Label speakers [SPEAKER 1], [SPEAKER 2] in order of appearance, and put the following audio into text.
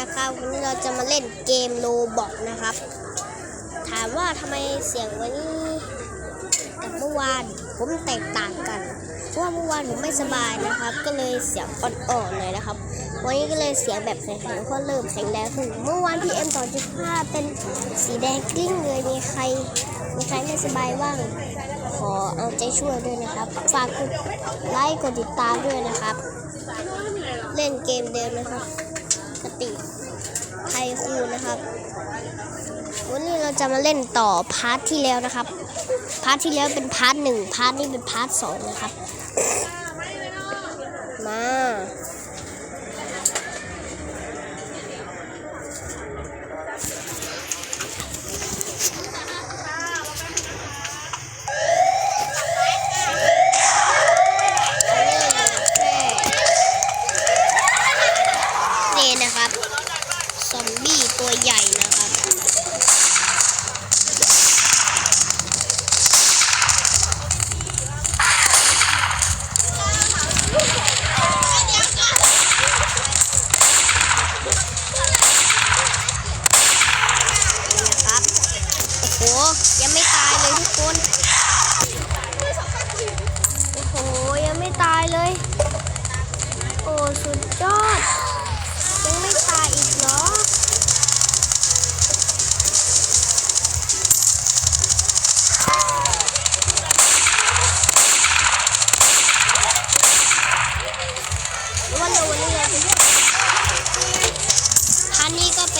[SPEAKER 1] นะครับวันนี้เราจะมาเล่นเกมโลบอกนะครับ ถามว่าทำไมเสียงวันนี้กับเมื่อวานผมแตกต่างกัน เพราะว่าเมื่อวานผมไม่สบายนะครับ ก็เลยเสียงอ่อนๆเลยนะครับ วันนี้ก็เลยเสียงแบบแข็งๆเพราะเริ่มแข็งแรงขึ้นเมื่อวานพี่เอ็มต่อจุดห้าเป็นสีแดงกลิ้งเลยมีใครมีใครไม่สบายบ้างขอเอาใจช่วยด้วยนะครับ ฝากกดไลค์กดติดตามด้วยนะครับ เล่นเกมเดิมนะครับ สติไทยคูนะครับ วันนี้เราจะมาเล่นต่อพาร์ทที่แล้วนะครับ พาร์ทที่แล้วเป็นพาร์ทหนึ่งพาร์ทนี้เป็นพาร์ทสองนะครับ มา นี่นะครับ ซอมบี้ ตัวใหญ่นะครับ โอ้ยังไม่ตายเลยทุกคน โอ้โห ยังไม่ตายเลย โอ้ สุดยอด คันนี้ก็เป็น